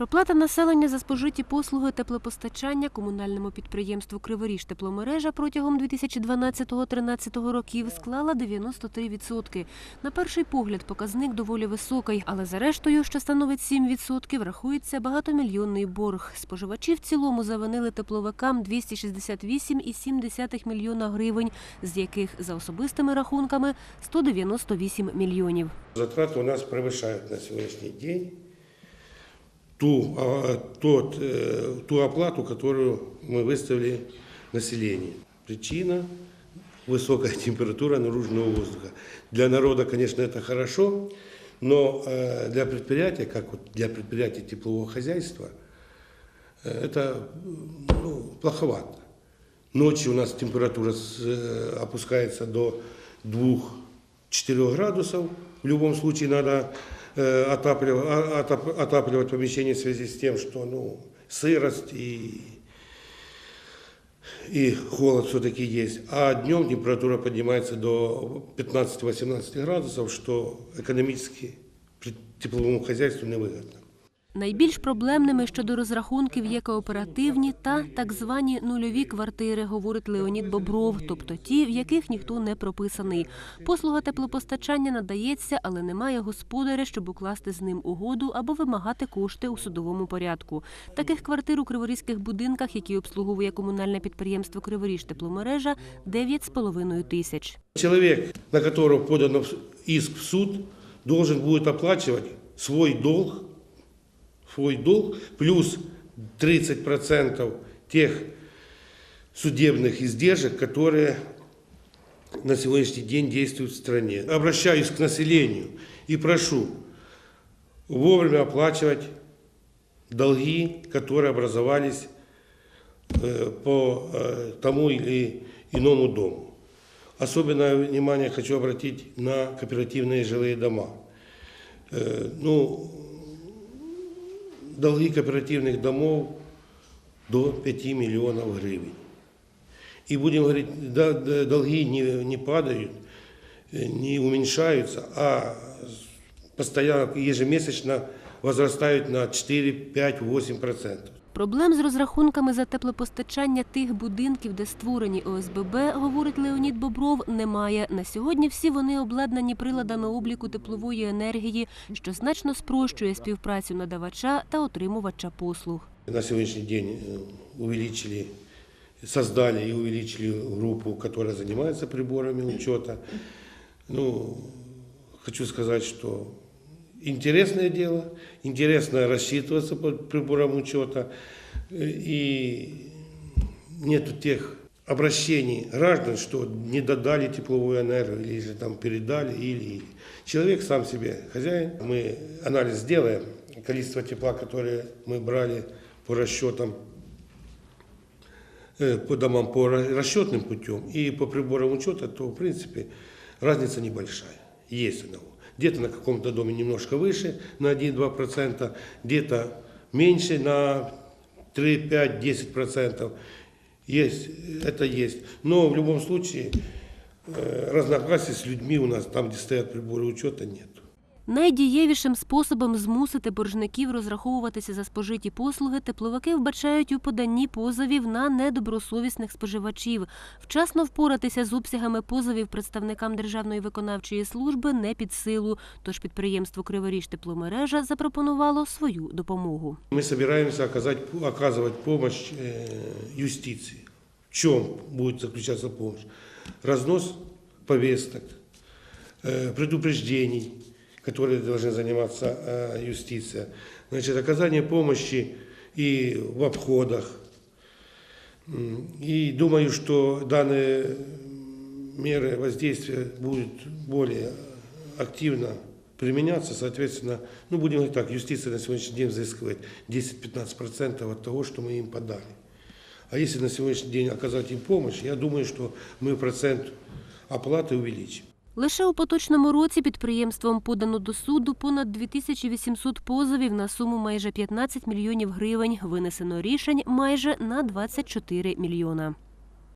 Проплата населення за спожиті послуги теплопостачання комунальному підприємству Криворіж тепломережа протягом 2012-2013 років склала 93%. На перший погляд показник доволі високий, але за рештою, що становить 7%, рахується багатомільйонний борг. Споживачі в цілому завинили тепловикам 268,7 мільйона гривень, з яких за особистими рахунками 198 мільйонів. Затраты у нас превышают на сегодняшний день ту, а, тот, э, ту оплату, которую мы выставили населению. Причина – высокая температура наружного воздуха. Для народа, конечно, это хорошо, но э, для предприятия, как вот для предприятия теплового хозяйства, э, это ну, плоховато. Ночью у нас температура опускается до 2-4 градусов. В любом случае надо отапливать, а- отап- отапливать помещение в связи с тем, что ну, сырость и, и холод все-таки есть. А днем температура поднимается до 15-18 градусов, что экономически тепловому хозяйству невыгодно. Найбільш проблемними щодо розрахунків є кооперативні та так звані нульові квартири, говорить Леонід Бобров, тобто ті, в яких ніхто не прописаний. Послуга теплопостачання надається, але немає господаря, щоб укласти з ним угоду або вимагати кошти у судовому порядку. Таких квартир у криворізьких будинках, які обслуговує комунальне підприємство Криворіж тепломережа, 9,5 тисяч. Человек, на которого подан иск в суд, должен будет оплачивать свой долг, свой долг плюс 30% тех судебных издержек, которые на сегодняшний день действуют в стране. Обращаюсь к населению и прошу вовремя оплачивать долги, которые образовались э, по э, тому или иному дому. Особенное внимание хочу обратить на кооперативные жилые дома. Э, Ну, долги кооперативных домов до 5 миллионов гривен. И будем говорить, долги не, не падают, не уменьшаются, а постоянно, ежемесячно возрастают на 4, 5, 8 процентов. Проблем з розрахунками за теплопостачання тих будинків, де створені ОСББ, говорить Леонід Бобров, немає. На сьогодні всі вони обладнані приладами обліку теплової енергії, що значно спрощує співпрацю надавача та отримувача послуг. На сегодняшний день э, увеличили, создали и увеличили группу, которая занимается приборами учета. Ну, хочу сказать, что интересное дело, интересно рассчитываться по приборам учета. Э, И нету тех обращений граждан, что не додали тепловую энергию или же там передали, или, или. Человек сам себе хозяин. Мы анализ сделаем, количество тепла, которое мы брали по расчетам, э, по домам по ра- расчетным путем и по приборам учета, то в принципе разница небольшая. Есть она. Где-то на каком-то доме немножко выше, на 1-2%, где-то меньше, на 3, 5, 10%. Есть, это есть. Но в любом случае э, разногласий с людьми у нас там, где стоят приборы учета, нет. Найдієвішим способом змусити боржників розраховуватися за спожиті послуги тепловики вбачають у поданні позовів на недобросовісних споживачів. Вчасно впоратися з обсягами позовів представникам Державної виконавчої служби не під силу. Тож підприємство Криворіж тепломережа запропонувало свою допомогу. Мы собираемся оказать, оказывать помощь э, юстиции. В чем будет заключаться помощь? Разнос повесток, э, предупреждений, Которые должны заниматься э, юстиция. Значит, оказание помощи и в обходах. И думаю, что данные меры воздействия будут более активно применяться, соответственно, ну, будем говорить так, юстиция на сегодняшний день взыскивает 10-15% от того, что мы им подали. А если на сегодняшний день оказать им помощь, я думаю, что мы процент оплаты увеличим. Лише у поточному році підприємством подано до суду понад 2800 позовів на суму майже 15 мільйонів гривень. Винесено рішень майже на 24 мільйона.